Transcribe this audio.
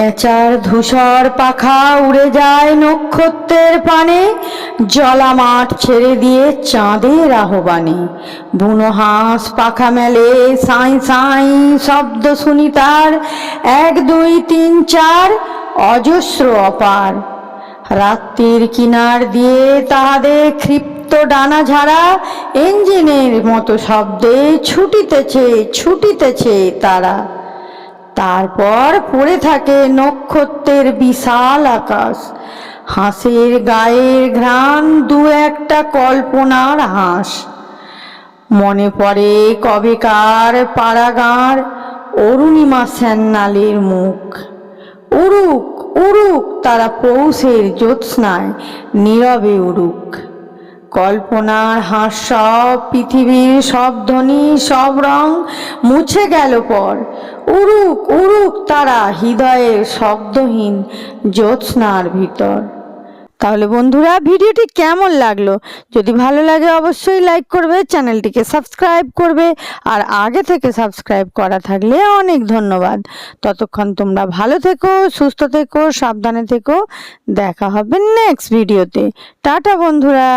পেঁচার ধূসর পাখা উড়ে যায় নক্ষত্রের পানে জলা মাঠ ছেড়ে দিয়ে চাঁদের আহ্বানে। বুনো হাঁস, পাখা মেলে, সাঁই সাঁই শব্দ শুনি তার। এক, দুই, তিন, চার, অজস্র অপার। রাত্রির কিনার দিয়ে তাহাদের ক্ষিপ্ত ডানা ঝাড়া, ইঞ্জিনের মতো শব্দে ছুটিতেছে ছুটিতেছে তারা। তারপর পড়ে থাকে নক্ষত্রের বিশাল আকাশ। হাঁসের গায়ের ঘ্রাণ দু একটা কল্পনার হাঁস। মনে পড়ে কবেকার পাড়াগাঁর অরুণিমা স্যান্নালের মুখ। উড়ুক উড়ুক তারা পৌষের জ্যোৎস্নায়, নীরবে উড়ুক। কল্পনার হাঁস সব পৃথিবীর সব ধ্বনি, সব রং মুছে গেল পর। উড়ুক উড়ুক তারা হৃদয়ের শব্দহীন জ্যোৎস্নার ভিতর। তাহলে বন্ধুরা, ভিডিওটি কেমন লাগল? যদি ভালো লাগে, অবশ্যই লাইক করবে, চ্যানেলটিকে সাবস্ক্রাইব করবে, আর আগে থেকে সাবস্ক্রাইব করা থাকলে অনেক ধন্যবাদ। ততক্ষণ তোমরা ভালো থেকো, সুস্থ থেকো, সাবধানে থেকো। দেখা হবে নেক্সট ভিডিওতে টাটা বন্ধুরা!